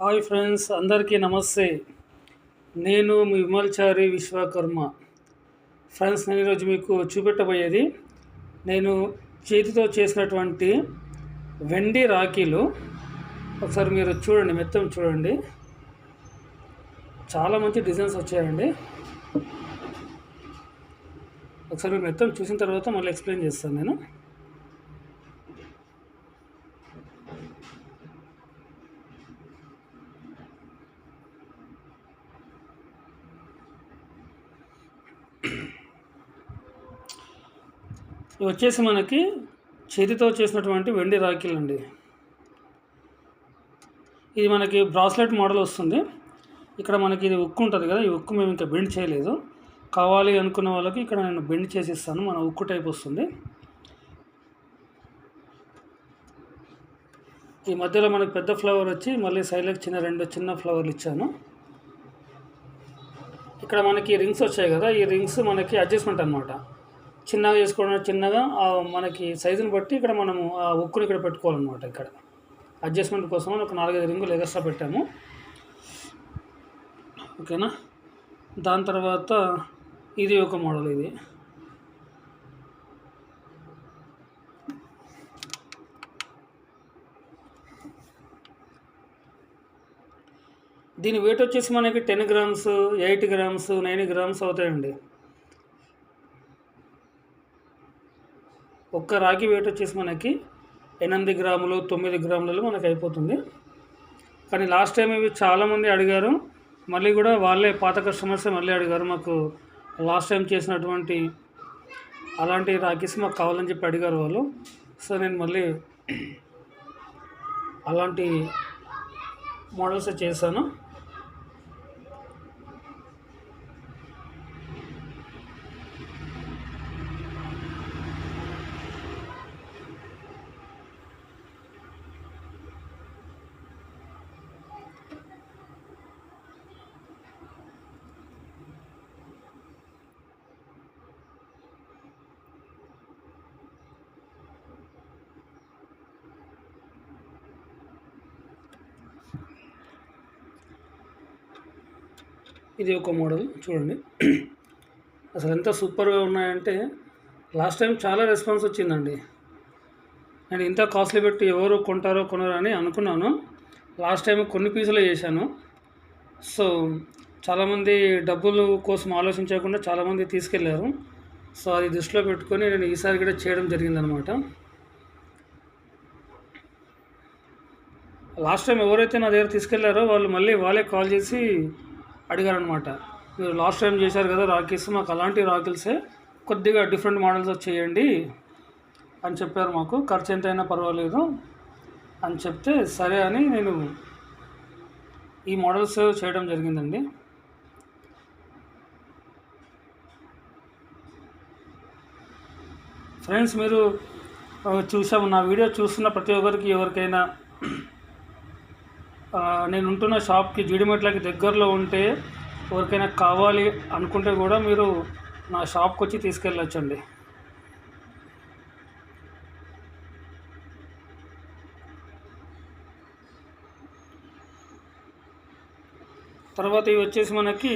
Hi friends అందరికీ నమస్తే. నేను మీ విమల్చారి విశ్వకర్మ. ఫ్రెండ్స్ నేను ఈరోజు మీకు చూపెట్టబోయేది నేను చేతితో చేసినటువంటి వెండి రాఖీలు. ఒకసారి మీరు చూడండి మెత్తం చూడండి. చాలా మంచి డిజైన్స్ వచ్చాయండి. ఒకసారి మీరు మెత్తం చూసిన తర్వాత మళ్ళీ ఎక్స్ప్లెయిన్ చేస్తాను నేను. ఇవి వచ్చేసి మనకి చేతితో చేసినటువంటి వెండి రాఖీలు అండి ఇది మనకి బ్రాస్లెట్ మోడల్ వస్తుంది. ఇక్కడ మనకి ఇది ఉక్కు ఉంటుంది కదా ఈ ఉక్కు మేము ఇంకా బెండ్ చేయలేదు. కావాలి అనుకున్న వాళ్ళకి ఇక్కడ నేను బెండ్ చేసిస్తాను మన ఉక్కు టైప్ వస్తుంది. ఈ మధ్యలో మనకి పెద్ద ఫ్లవర్ వచ్చి మళ్ళీ సైడ్లకు చిన్న రెండు చిన్న ఫ్లవర్లు ఇచ్చాను. ఇక్కడ మనకి రింగ్స్ వచ్చాయి కదా ఈ రింగ్స్ మనకి అడ్జస్ట్మెంట్ అనమాట చిన్నగా చేసుకోవడం చిన్నగా మనకి సైజుని బట్టి ఇక్కడ మనము ఆ ఉక్కుని ఇక్కడ పెట్టుకోవాలన్నమాట ఇక్కడ. అడ్జస్ట్మెంట్ కోసం ఒక నాలుగైదు రింగులు ఎగస్ట్రా పెట్టాము. ఓకేనా దాని తర్వాత ఇది ఒక మోడల్ ఇది. దీని వెయిట్ వచ్చేసి మనకి ten grams eight grams nine grams అవుతాయండి. ఒక్క రాగి వెయిట్ వచ్చేసి మనకి ఎనిమిది గ్రాములు తొమ్మిది గ్రాములలో మనకి అయిపోతుంది. కానీ లాస్ట్ టైం ఇవి చాలామంది అడిగారు. మళ్ళీ కూడా వాళ్ళే పాత కస్టమర్సే మళ్ళీ అడిగారు. మాకు లాస్ట్ టైం చేసినటువంటి అలాంటి రాఖీస్ మాకు కావాలని చెప్పి అడిగారు వాళ్ళు. సో నేను మళ్ళీ అలాంటి మోడల్స్ చేశాను. ఇది ఒక మోడల్ చూడండి. అసలు ఎంత సూపర్గా ఉన్నాయంటే లాస్ట్ టైం చాలా రెస్పాన్స్ వచ్చిందండి. నేను ఇంత కాస్ట్లీ పెట్టి ఎవరు కొంటారో కొనరో అని అనుకున్నాను. లాస్ట్ టైం కొన్ని పీసులు చేశాను. సో చాలామంది డబ్బులు కోసం ఆలోచించకుండా చాలామంది తీసుకెళ్ళారు సో అది దృష్టిలో పెట్టుకొని నేను ఈసారి కూడా చేయడం జరిగిందనమాట. లాస్ట్ టైం ఎవరైతే నా దగ్గర తీసుకెళ్ళారో వాళ్ళు మళ్ళీ వాళ్ళే కాల్ చేసి అడిగారనమాట మీరు లాస్ట్ టైం చేశారు కదా రాకిల్స్ మాకు అలాంటి రాకిల్సే కొద్దిగా డిఫరెంట్ మోడల్స్ చేయండి అని చెప్పారు మాకు. ఖర్చు ఎంతైనా పర్వాలేదు అని చెప్తే సరే అని నేను ఈ మోడల్స్ చేయడం జరిగిందండి. ఫ్రెండ్స్ మీరు చూసాము. నా వీడియో చూస్తున్న ప్రతి ఒక్కరికి ఎవరికైనా నేను ఉంటున్న షాప్కి జీడిమెట్లకి దగ్గరలో ఉంటే ఎవరికైనా కావాలి అనుకుంటే కూడా మీరు నా షాప్కి వచ్చి తీసుకెళ్ళొచ్చండి. తర్వాత ఇవి వచ్చేసి మనకి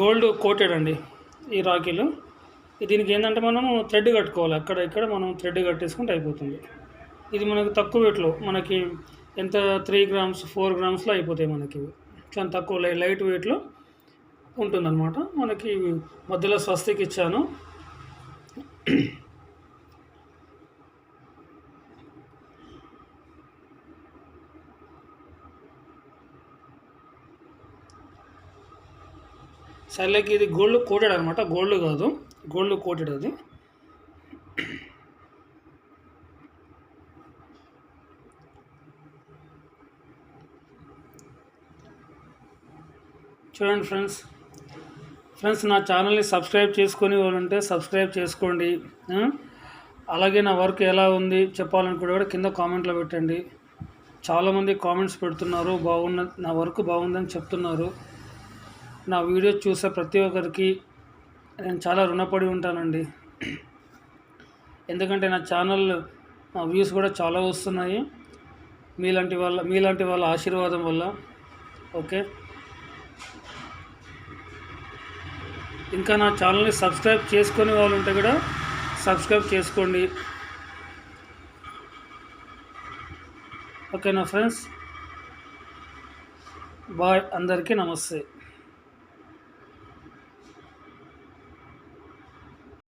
గోల్డ్ కోటెడ్ అండి ఈ రాఖీలు. దీనికి ఏంటంటే మనము థ్రెడ్ కట్టుకోవాలి. అక్కడ ఇక్కడ మనం థ్రెడ్ కట్టేసుకుంటే అయిపోతుంది. ఇది మనకు తక్కువ రేట్లో మనకి ఎంత త్రీ గ్రామ్స్ ఫోర్ గ్రామ్స్లో అయిపోతాయి మనకి. చాలా తక్కువ లైట్ వెయిట్లో ఉంటుందన్నమాట. మనకి మధ్యలో స్వస్తికి ఇచ్చాను. సర్లేకి ఇది గోల్డ్ కోటెడ్ అనమాట గోల్డ్ కాదు. గోల్డ్ కోటెడ్ అది. చూడండి ఫ్రెండ్స్. ఫ్రెండ్స్ నా ఛానల్ని సబ్స్క్రైబ్ చేసుకొని వాళ్ళంటే సబ్స్క్రైబ్ చేసుకోండి. అలాగే నా వర్క్ ఎలా ఉంది చెప్పాలనుకుంటే కూడా కింద కామెంట్లో పెట్టండి. చాలామంది కామెంట్స్ పెడుతున్నారు బాగున్న నా వర్క్ బాగుందని చెప్తున్నారు. నా వీడియో చూసే ప్రతి ఒక్కరికి నేను చాలా రుణపడి ఉంటానండి. ఎందుకంటే నా ఛానల్ వ్యూస్ కూడా చాలా వస్తున్నాయి. మీలాంటి వాళ్ళ మీలాంటి వాళ్ళ ఆశీర్వాదం వల్ల. ఓకే? ఇంకా నా ఛానల్ని సబ్స్క్రైబ్ చేసుకునే వాళ్ళు ఉంటే కూడా సబ్స్క్రైబ్ చేసుకోండి. ఓకేనా ఫ్రెండ్స్? బాయ్ అందరికీ నమస్తే.